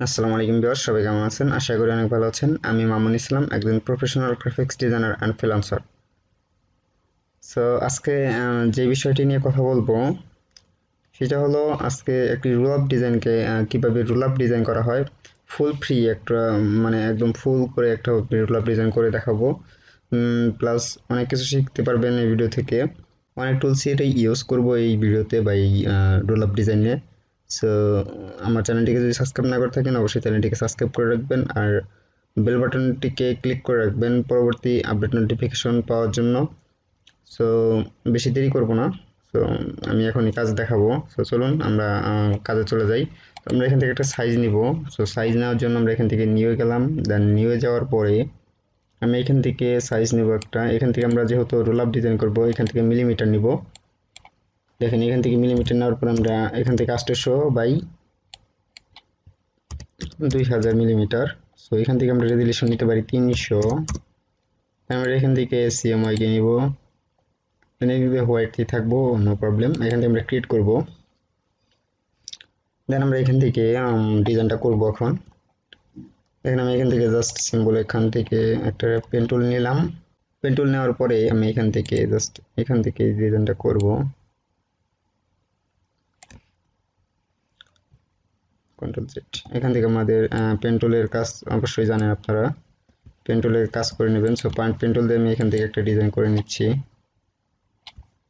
আসসালামু আলাইকুম বিয়ার সবাই কেমন আছেন? আশা করি অনেক ভালো আছেন। আমি মামুন ইসলাম, একজন professional graphics designer and freelancer so আজকে যে বিষয়টি নিয়ে কথা বলব, সেটা হলো আজকে একটি রুল আপ ডিজাইনকে কীভাবে রুল আপ ডিজাইন করা হয়। ফুল ফ্রি একটা মানে একদম ফুল করে একটা রুল আপ ডিজাইন করে দেখাবো। প্লাস অনেক কিছু শিখতে পারবেন এই ভিডিও থেকে। অনেক টুলস এটা ইউজ করব এই ভিডিওতে বা এই রোল আপ ডিজাইনে সো আমার চ্যানেলটিকে যদি সাবস্ক্রাইব না করে থাকেন, অবশ্যই চ্যানেলটিকে সাবস্ক্রাইব করে রাখবেন আর বেল বাটনটিকে ক্লিক করে রাখবেন পরবর্তী আপডেট নোটিফিকেশন পাওয়ার জন্য। সো বেশি দেরি করব না। সো আমি এখনই কাজ দেখাবো। সো চলুন আমরা কাজে চলে যাই। তো আমরা এখান থেকে একটা সাইজ নিব। সো সাইজ নেওয়ার জন্য আমরা এখান থেকে নিয়ে গেলাম। দেন নিয়ে যাওয়ার পরে আমি এখান থেকে সাইজ নিব একটা। এখান থেকে আমরা যেহেতু রোল আপ ডিজাইন করব, এখান থেকে মিলিমিটার নিব। দেখেন এখান থেকে মিলিমিটার নেওয়ার পর আমরা এখান থেকে আষ্টশো বাই দুই হাজার মিলিমিটার সো এখান থেকে আমরা রেজুলেশন নিতে পারি তিনশো। আমরা এখান থেকে সিএমওয়াইকে নিব। এখানে হোয়াইটই থাকব নো প্রবলেম এখান থেকে আমরা ক্রিয়েট করব। দেন আমরা এখান থেকে ডিজাইনটা করব এখন। এখানে আমি এখান থেকে জাস্ট সিম্বল এখান থেকে একটা পেন টুল নিলাম। পেন টুল নেওয়ার পরে আমি এখান থেকে জাস্ট এখান থেকে ডিজাইনটা করব। কন্ট্রোল জেড এখান থেকে আমাদের পেন টুলের কাজ অবশ্যই জানেন আপনারা। পেন টুলের কাজ করে নেবেন। সো পয়েন্ট পেন দিয়ে আমি এখান থেকে একটা ডিজাইন করে নিচ্ছি।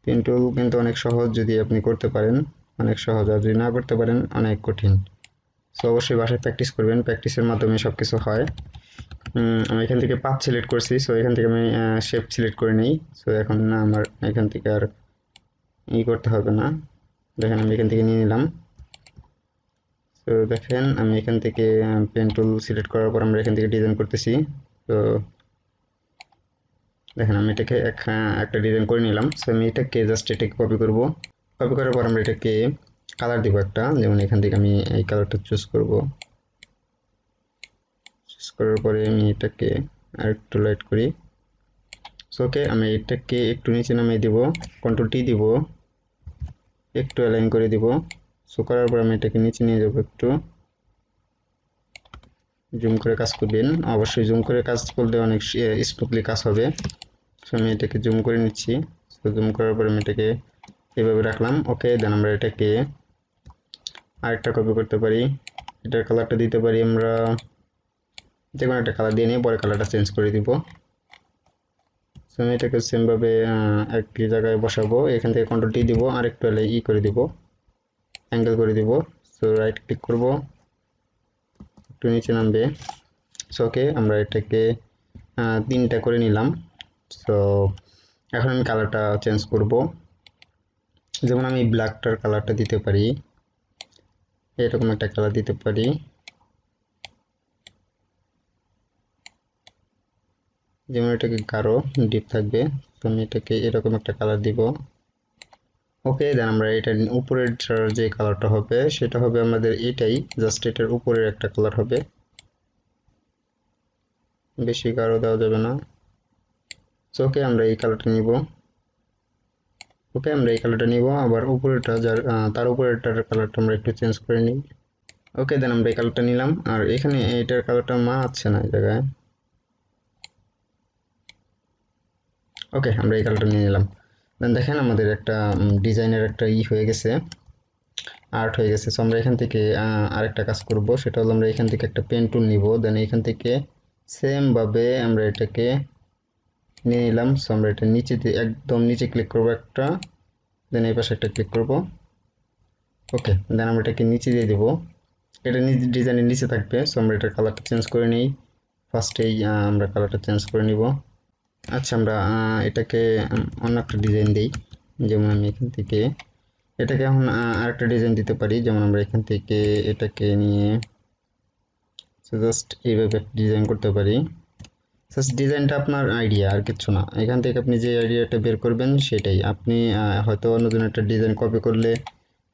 পেন টুল কিন্তু অনেক সহজ যদি আপনি করতে পারেন, অনেক সহজ। আর যদি না করতে পারেন, অনেক কঠিন। সো অবশ্যই বাসায় প্র্যাকটিস করবেন। প্র্যাকটিসের মাধ্যমে সব কিছু হয় আমি এখান থেকে পাথ সিলেক্ট করছি। সো এখান থেকে আমি শেপ সিলেক্ট করে নিই। সো এখন না, আমার এখান থেকে আর ই করতে হবে না। দেখেন আমি এখান থেকে নিয়ে নিলাম। তো দেখেন, আমি এখান থেকে পেন টুল সিলেক্ট করার পর আমরা এখান থেকে ডিজাইন করতেছি। তো দেখেন, আমি এটাকে এক একটা ডিজাইন করে নিলাম। সো আমি এটাকে জাস্ট এটাকে কপি করব। কপি করার পর আমরা এটাকে কালার দিব একটা। যেমন এখান থেকে আমি এই কালারটা চুজ করব। চুজ করার পরে আমি এটাকে আর একটু লাইট করি। সো ওকে আমি এটাকে একটু নিচে নামিয়ে দিব। কন্ট্রোল টি দিব। একটু অ্যালাইন করে দিব। সো করার পর আমি এটাকে নিচে নিয়ে যাব একটু। জুম করে কাজ করবেন। অবশ্যই জুম করে কাজ করলে অনেক স্মুথলি কাজ হবে। সো আমি এটাকে জুম করে নিচ্ছি। সো জুম করার পর আমি এটাকে এভাবে রাখলাম। ওকে দেন আমরা এটাকে আরেকটা কপি করতে পারি। এটার কালারটা দিতে পারি আমরা যে কোনো একটা কালার দিয়ে নিয়ে পরে কালারটা চেঞ্জ করে দিব। আমি এটাকে সেমভাবে একই জায়গায় বসাবো। এখান থেকে কন্ট্রোল টি দিব। আর একটু হলে ই করে দিব। অ্যাঙ্গেল করে দিব। সো রাইট ক্লিক করব। একটু নিচে নামবে। সো ওকে আমরা এটাকে তিনটা করে নিলাম। সো এখন আমি কালারটা চেঞ্জ করব। যেমন আমি ব্ল্যাকটার কালারটা দিতে পারি। এরকম একটা কালার দিতে পারি। যেমন এটাকে গাঢ় ডিপ থাকবে। তো আমি এটাকে এরকম একটা কালার দিব। ওকে দেন আমরা এটার উপরের যে কালারটা হবে, সেটা হবে আমাদের এটাই। জাস্ট এটার উপরের একটা কালার হবে। বেশি গাঢ় দেওয়া যাবে না। ওকে আমরা এই কালারটা নিব। ওকে আমরা এই কালারটা নিব। আবার উপরেরটা যার তার উপরেরটার কালারটা আমরা একটু চেঞ্জ করে নিই। ওকে দেন আমরা এই কালারটা নিলাম। আর এখানে এটার কালারটা মা আছে না এই জায়গায়। ওকে আমরা এই কালারটা নিয়ে নিলাম। দেখেন আমাদের একটা ডিজাইনের একটা ই হয়ে গেছে আর্ট হয়ে গেছে। সো আমরা এখান থেকে আরেকটা কাজ করব। সেটা হলো আমরা এখান থেকে একটা পেন টুল নিব। দেন এখান থেকে সেম ভাবে আমরা এটাকে নিয়ে নিলাম। সো আমরা এটা নিচে একদম নিচে ক্লিক করব একটা। দেন এই পাশে একটা ক্লিক করব। ওকে দেন আমরা এটাকে নিচে দিয়ে দেব। এটা ডিজাইনের নিচে থাকবে। সো আমরা এটার কালারটা চেঞ্জ করে নিই। ফার্স্টেই আমরা কালারটা চেঞ্জ করে নিব। আচ্ছা আমরা এটাকে অন্য একটা ডিজাইন দিই। যেমন আমি এখান থেকে, এটাকে এখন আরেকটা ডিজাইন দিতে পারি। যেমন আমরা এখান থেকে এটাকে নিয়ে জাস্ট এইভাবে ডিজাইন করতে পারি। জাস্ট ডিজাইনটা আপনার আইডিয়া আর কিছু না। এখান থেকে আপনি যে আইডিয়াটা বের করবেন, সেটাই। আপনি হয়তো অন্যজন একটা ডিজাইন কপি করলে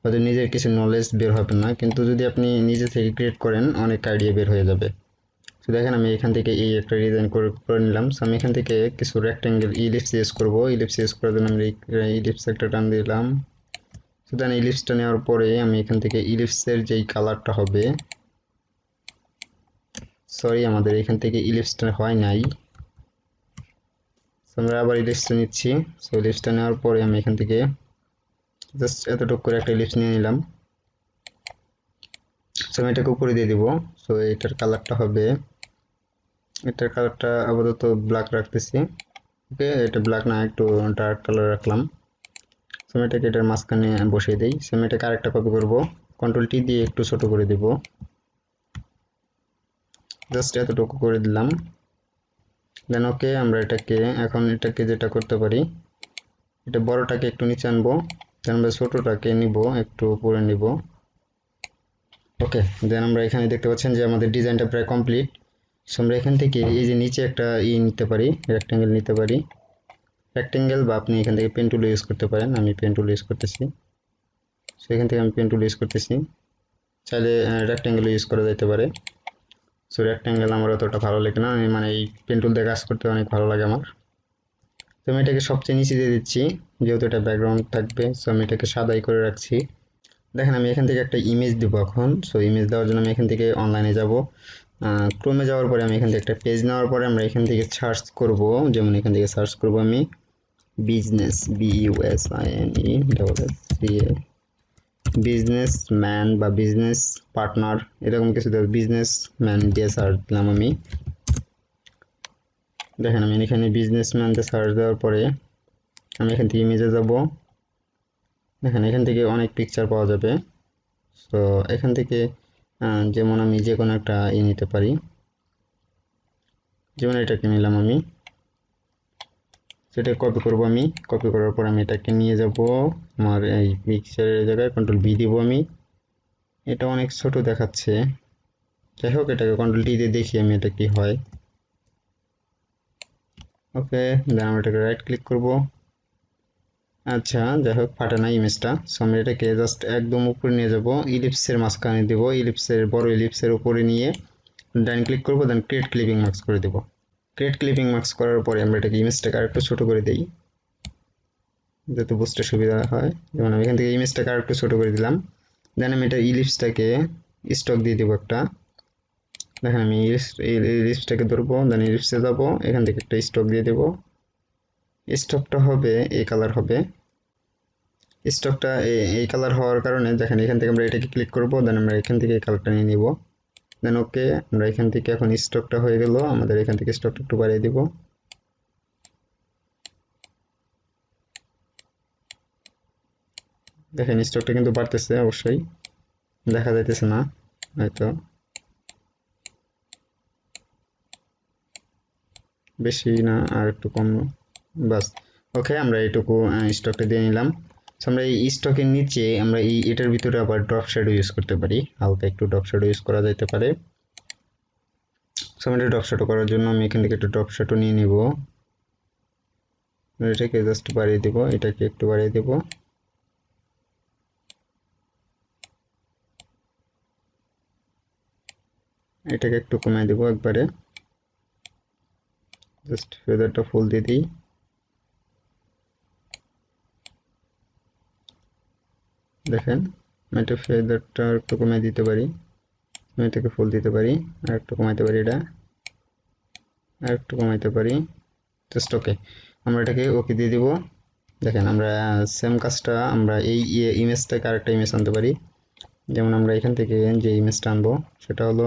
হয়তো নিজের কিছু নলেজ বের হবে না। কিন্তু যদি আপনি নিজে থেকে ক্রিয়েট করেন, অনেক আইডিয়া বের হয়ে যাবে। তো দেখেন আমি এখান থেকে এই একটা ডিজাইন করে করে নিলাম। সো আমি এখান থেকে কিছু রেক্টেঙ্গেল ইলিপস ইউজ করব। ইলিপস ইউজ করার জন্য আমি ইলিপস একটা টান দিলাম। সো দেন ইলিপসটা নেওয়ার পরে আমি এখান থেকে ইলিপসের যেই কালারটা হবে সরি আমাদের এখান থেকে ইলিপসটা হয় নাই। আমরা আবার ইলিপসটা নিচ্ছি। সো ইলিপসটা নেওয়ার পরে আমি এখান থেকে জাস্ট এতটুকু করে একটা ইলিপস নিয়ে নিলাম। সো আমি এটাকে উপরে দিয়ে দিব। সো এটার কালারটা হবে এটার কালারটা আপাতত ব্ল্যাক রাখতেছি। ওকে এটা ব্ল্যাক না, একটু ডার্ক কালার রাখলাম। সেমেটাকে এটার মাঝখানে বসিয়ে দিই। সেমেটাকে আরেকটা কপি করব। কন্ট্রোল টি দিয়ে একটু ছোট করে দিব। জাস্ট এতটুকু করে দিলাম। দেন ওকে আমরা এটাকে, এখন এটাকে যেটা করতে পারি, এটা বড়টাকে একটু নিচে আনব। দেন আমরা ছোটটাকে নিব, একটু উপরে নিব। ওকে দেন আমরা এখানে দেখতে পাচ্ছেন যে আমাদের ডিজাইনটা প্রায় কমপ্লিট সো আমরা এখান থেকে এই যে নিচে একটা ই নিতে পারি রেক্টেঙ্গেল নিতে পারি। রেক্টেঙ্গেল বা আপনি এখান থেকে পেন টুল ইউজ করতে পারেন, আমি পেন টুল ইউজ করতেছি। সো এখান থেকে আমি পেন টুল ইউজ করতেছি। চাইলে রেক্টেঙ্গেল ইউজ করা যেতে পারে। সো রেক্টেঙ্গেল আমার অতটা ভালো লাগে না। আমি মানে এই পেন টুল দিয়ে কাজ করতে অনেক ভালো লাগে আমার। তো আমি এটাকে সবচেয়ে নিচে দিয়ে দিচ্ছি, যেহেতু এটা ব্যাকগ্রাউন্ড থাকবে। সো আমি এটাকে সাদাই করে রাখছি। দেখেন, আমি এখান থেকে একটা ইমেজ দেবো এখন। সো ইমেজ দেওয়ার জন্য আমি এখান থেকে অনলাইনে যাব। ক্রোমে যাওয়ার পরে আমি এখান থেকে একটা পেজ নেওয়ার পরে আমরা এখান থেকে সার্চ করব। যেমন এখান থেকে সার্চ করব আমি business B U S I N E double S C A businessman বা বিজনেস পার্টনার এরকম কিছু বিজনেস ম্যান দিয়ে সার্চ দিলাম আমি। দেখেন আমি এখানে বিজনেস ম্যানতে সার্চ দেওয়ার পরে আমি এখান থেকে ইমেজে যাব। দেখেন এখান থেকে অনেক পিকচার পাওয়া যাবে। সো এখান থেকে যেমন আমি যে কোনো একটা ই নিতে পারি। যেমন এটাকে নিলাম আমি। সেটা কপি করব আমি। কপি করার পর আমি এটাকে নিয়ে যাব আমার এই পিকচারের জায়গায় কন্ট্রোল ভি দিব আমি। এটা অনেক ছোট দেখাচ্ছে। যাই হোক, এটাকে কন্ট্রোল টি দিয়ে দেখি আমি এটা কি হয়। ওকে দেন আমরা এটাকে রাইট ক্লিক করব। আচ্ছা যাই হোক ফাটে না ইমেজটা। সো আমরা এটাকে জাস্ট একদম উপরে নিয়ে যাব। ইলিপসের মাঝখানে দেব। ইলিপসের বড় ইলিপসের উপরে নিয়ে ডান ক্লিক করব দেন ক্রিয়েট ক্লিপিং মার্কস করে দেব। ক্রিয়েট ক্লিপিং মার্কস করার পরে আমরা এটাকে ইমেজটাকে আরেকটু ছোটো করে দিই। যাতে বুঝতে সুবিধা হয়। যেমন আমি এখান থেকে ইমেজটাকে আরেকটু ছোটো করে দিলাম। দেন আমি এটা ইলিপসটাকে স্টক দিয়ে দেবো একটা। দেখেন আমি ইলিপসটাকে ধরবো দেন ইলিপসে যাব। এখান থেকে একটা স্টক দিয়ে দেবো। স্টকটা হবে এই কালার হবে। স্টকটা এই কালার হওয়ার কারণে দেখেন এখান থেকে আমরা এটাকে ক্লিক করব দেন আমরা এখান থেকে এই কালারটা নিয়ে নিব। দেন ওকে আমরা এখান থেকে এখন স্টকটা হয়ে গেল, আমাদের এখান থেকে স্টকটা একটু বাড়িয়ে দিব। দেখেন স্টকটা কিন্তু বাড়তেছে অবশ্যই, দেখা যাইতেছে না, হয়তো। বেশি না, আর একটু কম বাস। ওকে, আমরা এইটুকু স্টকটা দিয়ে নিলাম। আমরা এই স্টকের নিচে আমরা এই, এটার ভিতরে আবার ড্রপ শ্যাডো ইউজ করতে পারি। হালকা একটু ড্রপ শ্যাডো ইউজ করা যেতে পারে। সো আমরা ড্রপ শ্যাডো করার জন্য আমি এখান থেকে একটু ড্রপ শ্যাডো নিয়ে নিব। এটাকে জাস্ট বাড়িয়ে দেব, এটাকে একটু বাড়িয়ে দেব। এটাকে একটু কমিয়ে দেব একবারে। জাস্ট ফেদারটা ফুল দিয়ে দিই। দেখেন এটা ফেদারটা একটু কমিয়ে দিতে পারি। আমি এটাকে ফুল দিতে পারি, আর একটু কমাইতে পারি এটা। আর একটু কমাইতে পারি। জাস্ট ওকে আমরা এটাকে ওকে দিয়ে দিব। দেখেন, আমরা সেম কাজটা, আমরা এই ইমেজ থেকে আরেকটা ইমেজ আনতে পারি। যেমন আমরা এখান থেকে যে ইমেজটা আনব, সেটা হলো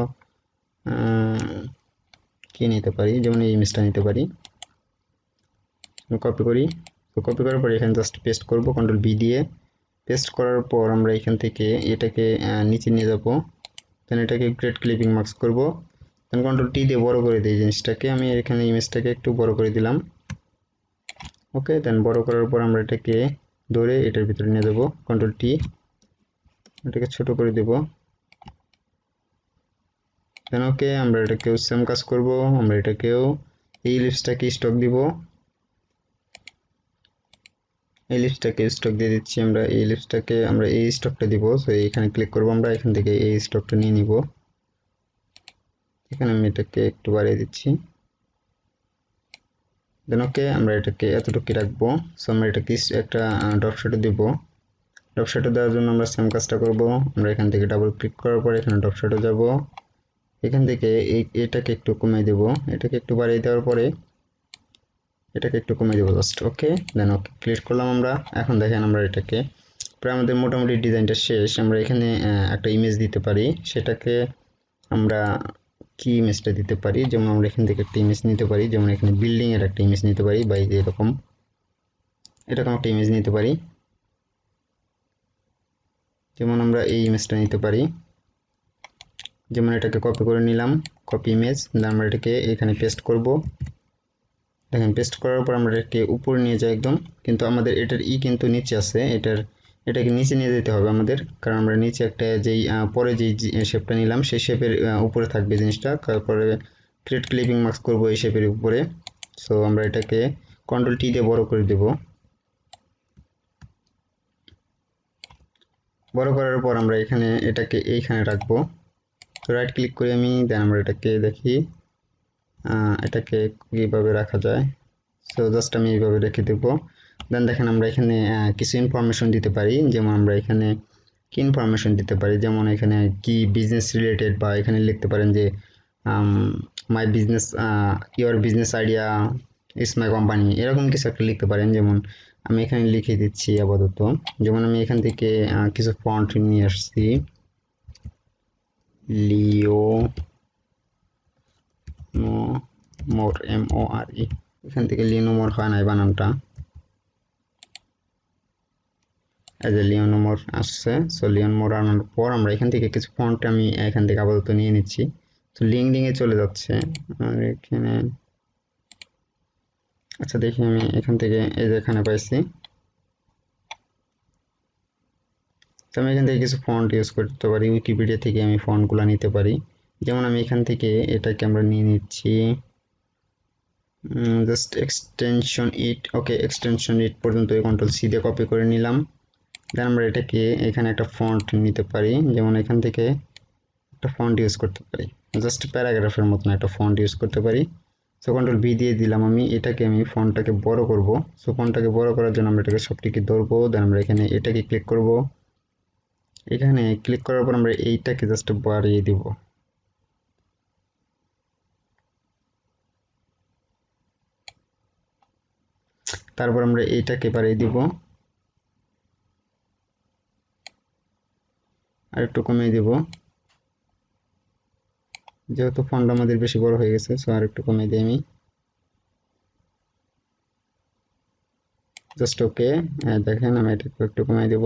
কি নিতে পারি? যেমন এই ইমেজটা নিতে পারি। কপি করি। তো কপি করার পর এখানে জাস্ট পেস্ট করব কন্ট্রোল বি দিয়ে। পেস্ট করার পর আমরা এখান থেকে এটাকে নিচে নিয়ে যাব। দেন এটাকে গ্রেড ক্লিপিং মার্কস করব। দেন কন্ট্রোল টি দিয়ে বড় করে দিই জিনিসটাকে। আমি এখানে ইমেজটাকে একটু বড় করে দিলাম। ওকে দেন বড় করার পর আমরা এটাকে ধরে এটার ভিতরে নিয়ে যাব কন্ট্রোল টি এটাকে ছোট করে দেব। দেন ওকে আমরা এটাকেও সেম কাজ করব। আমরা এটাকেও এই লিপসটাকে স্টক দিব। এই লিস্টটাকে স্টক দিয়ে দিচ্ছি আমরা। এই লিস্টটাকে আমরা এই স্টকটা দিব। তো এখানে ক্লিক করব আমরা। এখান থেকে এই স্টকটা নিয়ে নিব। এখানে আমি এটাকে একটু বাড়িয়ে দিচ্ছি। দেন ওকে আমরা এটাকে এতটুকু রাখব। সো আমরা এটাকে একটা ড্রপ শ্যাডো দিব। ড্রপ শ্যাডো দেওয়ার জন্য আমরা সেম কাজটা করব। আমরা এখান থেকে ডাবল ক্লিক করার পর এখানে ড্রপ শ্যাডো যাব। এখান থেকে এই, এটাকে একটু কমিয়ে দেব। এটাকে একটু বাড়িয়ে দেওয়ার পরে এটাকে একটু কমিয়ে দেবো জাস্ট ওকে দেন ওকে ক্লিক করলাম আমরা। এখন দেখেন আমরা এটাকে, প্রায় আমাদের মোটামুটি ডিজাইনটা শেষ। আমরা এখানে একটা ইমেজ দিতে পারি। সেটাকে আমরা কি ইমেজটা দিতে পারি? যেমন আমরা এখান থেকে একটা ইমেজ নিতে পারি। যেমন এখানে বিল্ডিংয়ের একটা ইমেজ নিতে পারি বা এরকম। এরকম একটা ইমেজ নিতে পারি। যেমন আমরা এই ইমেজটা নিতে পারি। যেমন এটাকে কপি করে নিলাম। কপি ইমেজ আমরা এটাকে এখানে পেস্ট করব। দেখেন পেস্ট করার পর আমরা এটাকে উপরে নিয়ে যাই একদম। কিন্তু আমাদের এটার ই কিন্তু নিচে আছে, এটার, এটাকে নিচে নিয়ে যেতে হবে আমাদের। কারণ আমরা নিচে একটা যেই পরে যেই শেপটা নিলাম, সেই শেপের উপরে থাকবে জিনিসটা। তারপরে ক্রিয়েট ক্লিপিং মার্কস করব এই শেপের উপরে। সো আমরা এটাকে কন্ট্রোল টি দিয়ে বড় করে দেব। বড় করার পর আমরা এখানে, এটাকে এইখানে রাখব। তো রাইট ক্লিক করে আমি দেন আমরা এটাকে দেখি। এটাকে কীভাবে রাখা যায়? সো জাস্ট আমি এইভাবে রেখে দেবো। দেন দেখেন আমরা এখানে কিছু ইনফরমেশন দিতে পারি। যেমন আমরা এখানে কি ইনফরমেশন দিতে পারি? যেমন এখানে কি বিজনেস রিলেটেড বা এখানে লিখতে পারেন যে my business your business idea is my company এরকম কিছু একটা লিখতে পারেন। যেমন আমি এখানে লিখে দিচ্ছি আপাতত। যেমন আমি এখান থেকে কিছু ফন্ট নিয়ে আসছি। লিও মোর এম ও আর ই এখান থেকে লিনোমোর হয় নাই বানানটা। এজ এ লিওনোমোর আসছে সো লিওনমোর আনার পর আমরা এখান থেকে কিছু ফন্ট আমি এখান থেকে আপাতত নিয়ে নিচ্ছি। তো লিঙ্কডিং এ চলে যাচ্ছে। আর এখানে আচ্ছা দেখি আমি এখান থেকে এই যে এখানে পাইছি। তো আমি এখান থেকে কিছু ফন্ট ইউজ করতে পারি উইকিপিডিয়া থেকে আমি ফন্টগুলো নিতে পারি। যেমন আমি এখান থেকে এটাকে আমরা নিয়ে নিচ্ছি just extension it okay extension it পর্যন্ত কন্ট্রোল সি দিয়ে কপি করে নিলাম। দেন আমরা এটাকে এখানে একটা ফন্ট নিতে পারি, যেমন এখান থেকে একটা ফন্ট ইউজ করতে পারি। জাস্ট প্যারাগ্রাফের মতন একটা ফন্ট ইউজ করতে পারি। সো কন্ট্রোল ভি দিয়ে দিলাম আমি, এটাকে আমি ফন্টটাকে বড় করব। সো ফন্টটাকে বড় করার জন্য আমরা এটাকে সবটিকে ধরবো দেন আমরা এখানে এটাকে ক্লিক করব। এখানে ক্লিক করার পর আমরা এইটাকে জাস্ট বাড়িয়ে দিব। তারপর আমরা এইটাকে বাড়িয়ে দিব। আর একটু কমিয়ে দিব। যেহেতু ফন্ড আমাদের বেশি বড় হয়ে গেছে সো আর একটু কমিয়ে দিই আমি। জাস্ট ওকে দেখেন আমি এটা একটু কমিয়ে দেব।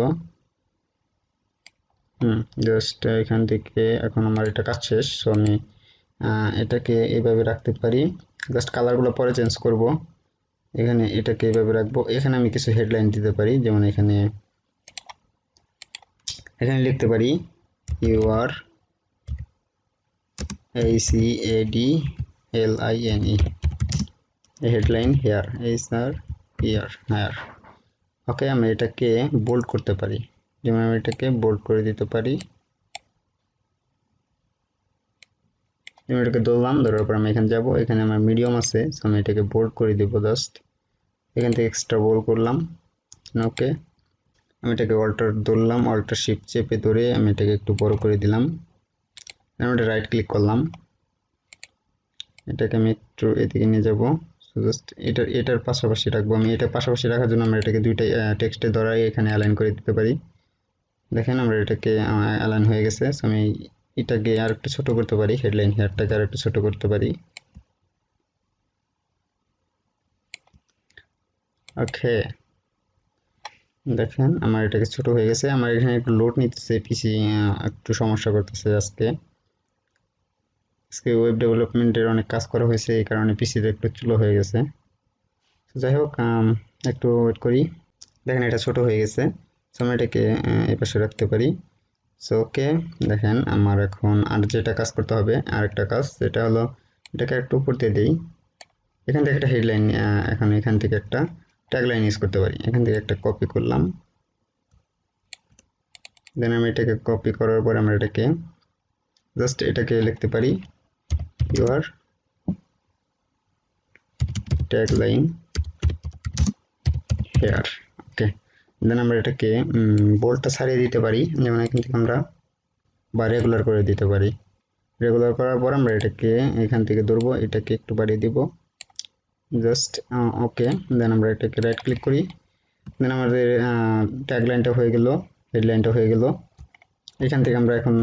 হুম জাস্ট এখান থেকে এখন আমার এটা কাজ শেষ সো আমি এটাকে এইভাবে রাখতে পারি। জাস্ট কালারগুলো পরে চেঞ্জ করব। এখানে এটাকে এইভাবে রাখব। এখানে আমি কিছু হেডলাইন দিতে পারি, যেমন এখানে এখানে লিখতে পারি ইউ আর এই C A D L I N E headline here H R year higher okay আমি এটাকে বোল্ড করতে পারি। যেমন আমি এটাকে বোল্ড করে দিতে পারি। আমি এটাকে ধরলাম, ধরার পর আমি এখানে যাব। এখানে আমার মিডিয়াম আছে সো আমি এটাকে বোল্ড করে দেবো জাস্ট এখান থেকে এক্সট্রা বোল্ড করলাম। ওকে আমি এটাকে অল্টার ধরলাম অল্টার শিফট চেপে ধরে আমি এটাকে একটু বড় করে দিলাম। আমি এটা রাইট ক্লিক করলাম। এটাকে আমি একটু এদিকে নিয়ে যাব। জাস্ট এটার এটার পাশাপাশি রাখব আমি। এটা পাশাপাশি রাখার জন্য আমরা এটাকে দুইটা টেক্সটে ধরাই এখানে অ্যালাইন করে দিতে পারি। দেখেন আমরা এটাকে অ্যালাইন হয়ে গেছে। আমি এটাকে আর একটু ছোট করতে পারি হেডলাইন হেয়ারটাকে আর একটু ছোট করতে পারি। ওকে দেখেন, আমার এটাকে ছোট হয়ে গেছে। আমার এখানে একটু লোড নিতেছে পিসি একটু সমস্যা করতেছে আজকে। আজকে ওয়েব ডেভেলপমেন্টের অনেক কাজ করা হয়েছে, এই কারণে পিসিতে একটু চুলো হয়ে গেছে। যাই হোক একটু ওয়েট করি। দেখেন, এটা ছোট হয়ে গেছে। সো আমি এটাকে এই পাশে রাখতে পারি। সো ওকে দেখেন আমার এখন আর যেটা কাজ করতে হবে, আরেকটা কাজ সেটা হলো এটাকে একটু উপর দিয়ে দিই। এখান থেকে একটা হেডলাইন এখন এখান থেকে একটা ট্যাগলাইন ইউজ করতে পারি। এখান থেকে একটা কপি করলাম। দেন আমি এটাকে কপি করার পর আমরা এটাকে জাস্ট এটাকে লিখতে পারি your tagline here okay then আমরা এটাকে বোল্টটা ছাড়িয়ে দিতে পারি। যেমন এখান থেকে আমরা বা রেগুলার করে দিতে পারি। রেগুলার করার পর আমরা এটাকে এখান থেকে ধরবো, এটাকে একটু বাড়িয়ে দিব। জাস্ট ওকে দেন আমরা এটাকে রাইট ক্লিক করি। দেন আমাদের ট্যাগ লাইনটা হয়ে গেল হেডলাইনটা হয়ে গেল। এখান থেকে আমরা এখন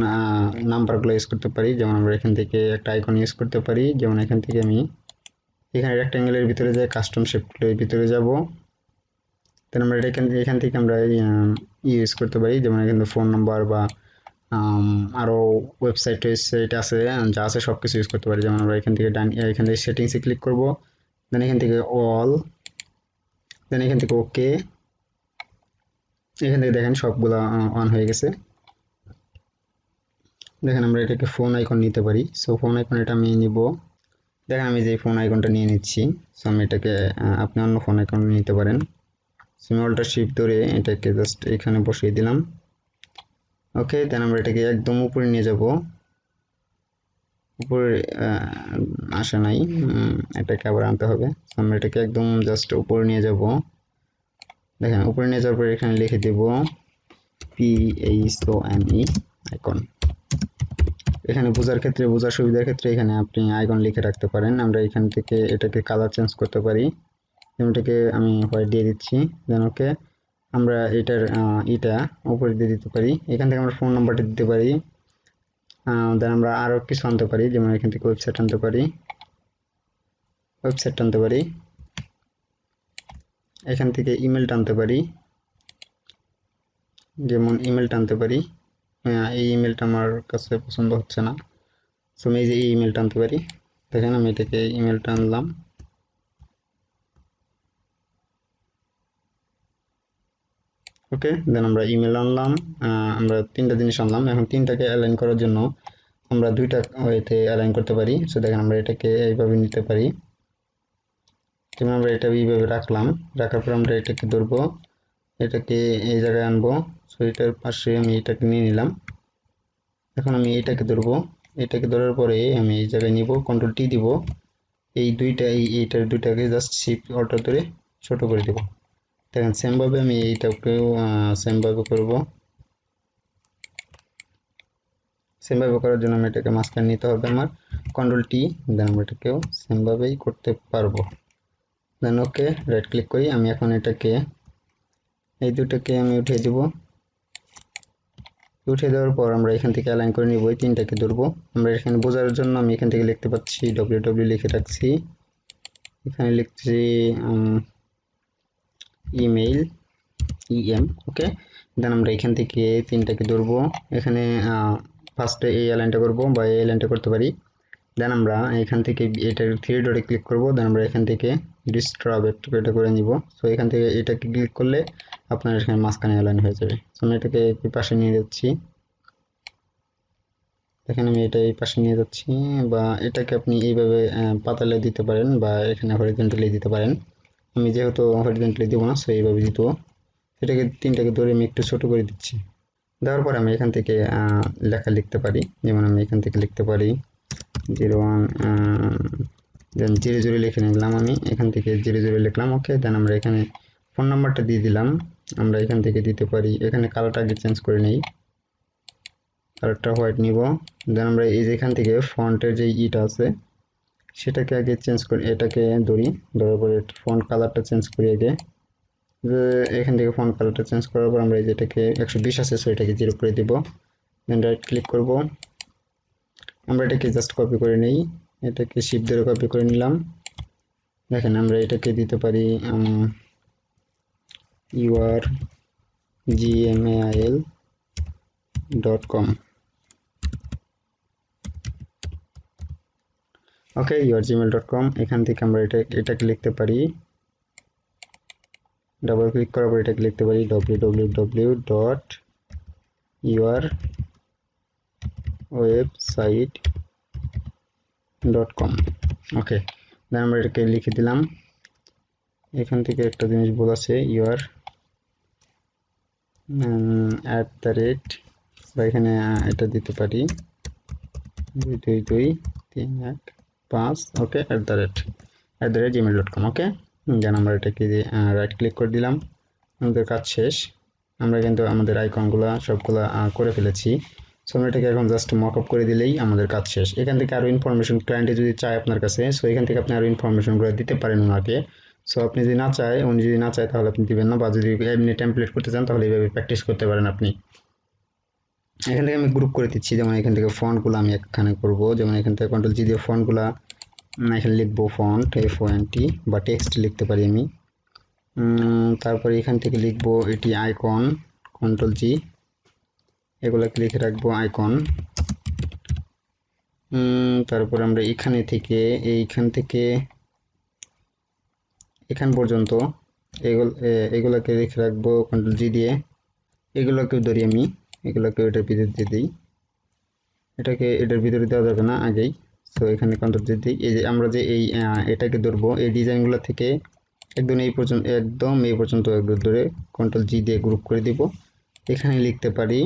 নাম্বারগুলো ইউজ করতে পারি। যেমন আমরা এখান থেকে একটা আইকন ইউজ করতে পারি। যেমন এখান থেকে আমি এখানে রেক্ট্যাঙ্গেলের ভিতরে যাই কাস্টম শেপগুলোর ভিতরে যাব। দেন আমরা এটা এখান এখান থেকে আমরা ইউজ করতে পারি। যেমন এখানে ফোন নাম্বার বা আরও ওয়েবসাইট ওয়েবসাইট আছে, যা আছে সব কিছু ইউজ করতে পারি। যেমন আমরা এখান থেকে ডান, এখান থেকে সেটিংসে ক্লিক করব। দেন এখান থেকে অল দেন এখান থেকে ওকে এখান থেকে দেখেন সবগুলো অন হয়ে গেছে। দেখেন আমরা এটাকে ফোন আইকন নিতে পারি। সো ফোন আইকন এটা আমি নিব। দেখেন আমি যে ফোন আইকনটা নিয়ে নিচ্ছি। সো আমি এটাকে আপনি অন্য ফোন আইকন নিতে পারেন। সো আমি শিফট ধরে এটাকে জাস্ট এখানে বসিয়ে দিলাম। ওকে দেন আমরা এটাকে একদম উপরে নিয়ে যাব। উপরে আসা নাই। এটাকে আবার আনতে হবে। আমরা এটাকে একদম জাস্ট উপরে নিয়ে যাব। দেখেন, উপরে নিয়ে যাওয়ার পর এখানে লিখে দেব P H O M E icon এখানে বোঝার ক্ষেত্রে, বোঝার সুবিধার ক্ষেত্রে এখানে আপনি আইকন লিখে রাখতে পারেন। আমরা এখান থেকে এটাকে কালার চেঞ্জ করতে পারি। এটাকে আমি হোয়াইট দিয়ে দিচ্ছি দেন ওকে আমরা এটার ইটা উপরে দিয়ে দিতে পারি। এখান থেকে আমরা ফোন নাম্বারটা দিতে পারি। দেন আমরা আরও কিছু আনতে পারি, যেমন এখান থেকে ওয়েবসাইট আনতে পারি। ওয়েবসাইট আনতে পারি। এখান থেকে ইমেল টানতে পারি। যেমন ইমেল টানতে পারি। এই ইমেলটা আমার কাছে পছন্দ হচ্ছে না। সো আমি এই যে এই ইমেল টানতে পারি। দেখেন আমি এটাকে ইমেল টানলাম ওকে দেন আমরা ইমেল আনলাম আমরা তিনটা জিনিস আনলাম। এখন তিনটাকে অ্যালাইন করার জন্য আমরা দুইটা ওয়েতে অ্যালাইন করতে পারি। সো দেখেন আমরা এটাকে এইভাবে নিতে পারি। যেমন আমরা এটা এইভাবে রাখলাম, রাখার পর আমরা এটাকে ধরবো, এটাকে এই জায়গায় আনব। সো এটার পাশে আমি এটাকে নিয়ে নিলাম। এখন আমি এটাকে ধরবো। এটাকে ধরার পরে আমি এই জায়গায় নিব কন্ট্রোল টি দিব। এই দুইটা এই এইটার দুইটাকে জাস্ট শিফট অল্টার ধরে ছোট করে দেব। দেখেন সেমভাবে আমি এইটাকেও সেমভাবে করব সেমভাবে করার জন্য আমি এটাকে মাঝখানে নিতে হবে আমার কন্ট্রোল টি দেন আমরা এটাকেও সেমভাবেই করতে পারব দেন ওকে রাইট ক্লিক করি আমি এখন এটাকে এই দুটোকে আমি উঠিয়ে দেব উঠিয়ে দেওয়ার পর আমরা এখান থেকে অ্যালাইন করে নিব এই তিনটাকে ধরবো আমরা এখানে বোঝার জন্য আমি এখান থেকে লিখতে পাচ্ছি ডব্লিউ ডব্লিউ লিখে রাখছি এখানে লিখছি ইমেইল ইএম ওকে দেন আমরা এখান থেকে তিনটাকে ধরবো। এখানে ফার্স্টে এই অ্যালাইনটা করব বা এই অ্যালাইনটা করতে পারি। দেন আমরা এখান থেকে এটা থ্রি ডটে ক্লিক করব। দেন আমরা এখান থেকে ডিস্ট্রাব এটা করে নিব। সো এখান থেকে এটাকে ক্লিক করলে আপনার এখানে মাঝখানে অ্যালাইন হয়ে যাবে। সো আমি এটাকে এই পাশে নিয়ে যাচ্ছি। এখানে আমি এটা এই পাশে নিয়ে যাচ্ছি বা এটাকে আপনি এইভাবে পাতালে দিতে পারেন বা এখানে হরিজেন্টালি দিতে পারেন। আমি যেহেতু হরিজেন্টালি দিব না সো এইভাবে দিত এটাকে তিনটাকে ধরে আমি একটু ছোটো করে দিচ্ছি। দেওয়ার পরে আমি এখান থেকে লেখা লিখতে পারি। যেমন আমি এখান থেকে লিখতে পারি zero one then zero zero লিখে নিলাম আমি। এখান থেকে জিরো জিরো লিখলাম ওকে দেন আমরা এখানে ফোন নাম্বারটা দিয়ে দিলাম। আমরা এখান থেকে দিতে পারি, এখানে কালারটা আগে চেঞ্জ করে নিই। কালারটা হোয়াইট নিব। দেন আমরা এই যেখান থেকে ফন্টের যে ইটা আছে সেটাকে আগে চেঞ্জ করি, এটাকে ধরি, ধরার পরে ফন্ট কালারটা চেঞ্জ করি আগে। এখান থেকে ফন্ট কালারটা চেঞ্জ করার পর আমরা যেটাকে একশো বিশ আছে সো এটাকে জিরো করে দিব। দেন রাইট ক্লিক করব। আমরা এটাকে জাস্ট কপি করে নেই, এটাকে শিপ ধরে কপি করে নিলাম। দেখেন আমরা এটাকে দিতে পারি your GMAIL dot com okay your Gmail dot com এখান থেকে আমরা এটা, এটাকে লিখতে পারি। ডাবল ক্লিক করার পর এটাকে লিখতে পারি W W W dot your website dot com okay then আমরা এটাকে লিখে দিলাম। এখান থেকে একটা জিনিস ভুল আছে ইউআর অ্যাট দ্য রেট বা এখানে এটা দিতে পারি। দুই দুই দুই, তিন, এক। পাঁচ okay at the rate at the rate Gmail dot com okay then আমরা এটাকে রাইট ক্লিক করে দিলাম। আমাদের কাজ শেষ। আমরা কিন্তু আমাদের আইকনগুলো সবগুলো করে ফেলেছি। সো আমরা এটাকে এখন জাস্ট মক আপ করে দিলেই আমাদের কাজ শেষ। এখান থেকে আরও ইনফরমেশন ক্লায়েন্টে যদি চায় আপনার কাছে সো এখান থেকে আপনি আরও ইনফরমেশনগুলো দিতে পারেন ওনাকে। সো আপনি যদি না চায়, উনি যদি না চায় তাহলে আপনি দিবেন না। বা যদি এমনি টেমপ্লেট করতে চান, তাহলে এইভাবে প্র্যাকটিস করতে পারেন আপনি। এখান থেকে আমি গ্রুপ করে দিচ্ছি। যেমন এখান থেকে ফন্টগুলো আমি এখানে করব। যেমন এখান থেকে কন্ট্রোল জি দিয়ে ফন্টগুলো এখানে লিখব font F O N T বা টেক্সট লিখতে পারি আমি। তারপরে এখান থেকে লিখব এটি আইকন কন্ট্রোল জি এগুলোকে লিখে রাখব আইকন তারপর আমরা এখানে থেকে, এইখান থেকে, এখান পর্যন্ত এগুলো এগুলোকে লিখে রাখব কন্ট্রোল জি দিয়ে। এগুলোকেও ধরি আমি। এগুলোকে এটার ভিতরে দিয়ে দিই। এটাকে এটার ভিতরে দেওয়া যাবে না, আগেই। সো এখানে কন্ট্রোল দিয়ে দিই। এই যে আমরা যে এই এটাকে ধরবো, এই ডিজাইনগুলো থেকে একদম এই পর্যন্ত, একদম এই পর্যন্ত একদম ধরে কন্ট্রোল জি দিয়ে গ্রুপ করে দিব। এখানে লিখতে পারি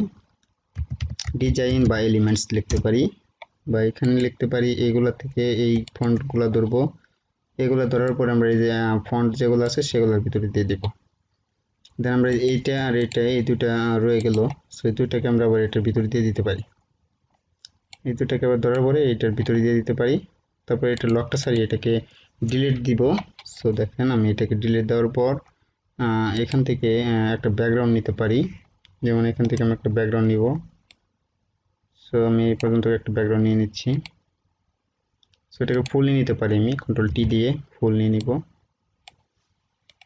ডিজাইন বা এলিমেন্টস লিখতে পারি। বা এখানে লিখতে পারি এইগুলা থেকে এই ফন্টগুলো ধরবো। এগুলো ধরার পর আমরা এই যে ফন্ট যেগুলো আছে সেগুলোর ভিতরে দিয়ে দিব। দেন আমরা এইটা আর এইটা, এই দুটা রয়ে গেল। সো এই দুটাকে আমরা আবার এটার ভিতরে দিয়ে দিতে পারি। এই দুটাকে আবার ধরার পরে এইটার ভিতরে দিয়ে দিতে পারি। তারপরে এটা লকটা সারিয়ে এটাকে ডিলিট দিব। সো দেখেন আমি এটাকে ডিলিট দেওয়ার পর এখান থেকে একটা ব্যাকগ্রাউন্ড নিতে পারি। যেমন এখান থেকে আমি একটা ব্যাকগ্রাউন্ড নিব। সো আমি এই পর্যন্ত একটা ব্যাকগ্রাউন্ড নিয়ে নিচ্ছি। সো এটাকে ফুলই নিতে পারি আমি। কন্ট্রোল টি দিয়ে ফুল নিয়ে নিব।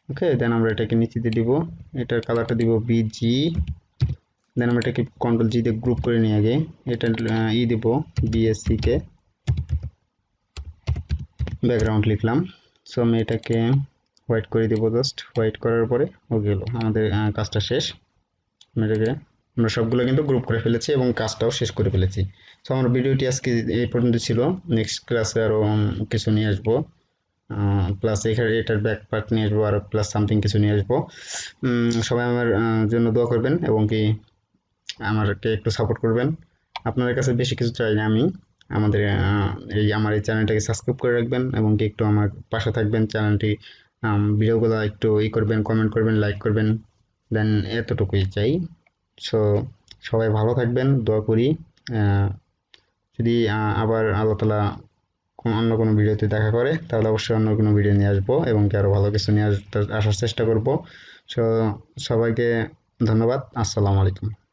ওকে দেন আমরা এটাকে নিচে দিয়ে দিব। এটার কালারটা দিব বিজি দেন আমরা এটাকে কন্ট্রোল জি দিয়ে গ্রুপ করে নিই আগে। এটা ই দিব বিএসসি কে ব্যাকগ্রাউন্ড লিখলাম। সো আমি এটাকে হোয়াইট করে দিব জাস্ট হোয়াইট করার পরে, ও গেল। আমাদের কাজটা শেষ। এটাকে, আমরা সবগুলো কিন্তু গ্রুপ করে ফেলেছি এবং কাজটাও শেষ করে ফেলেছি। সো আমার ভিডিওটি আজকে এই পর্যন্ত ছিল। নেক্সট ক্লাসে আরও কিছু নিয়ে আসব। প্লাস এখানে এটার ব্যাক পার্ট নিয়ে আসব আর প্লাস সামথিং কিছু নিয়ে আসব। সবাই আমার জন্য দোয়া করবেন এবং কি আমারকে একটু সাপোর্ট করবেন। আপনাদের কাছে বেশি কিছু চাই না আমি। আমাদের এই আমার এই চ্যানেলটাকে সাবস্ক্রাইব করে রাখবেন এবং কি একটু আমার পাশে থাকবেন। চ্যানেলটি ভিডিওগুলো একটু ই করবেন কমেন্ট করবেন লাইক করবেন। দেন এতটুকুই চাই। সো সবাই ভালো থাকবেন, দোয়া করি। যদি আবার আল্লাহ তালা অন্য কোনো ভিডিওতে দেখা করে, তাহলে অবশ্যই অন্য কোনো ভিডিও নিয়ে আসব এবং কি আরও ভালো কিছু নিয়ে আসার চেষ্টা করব। সো, সবাইকে ধন্যবাদ। আসসালামু আলাইকুম।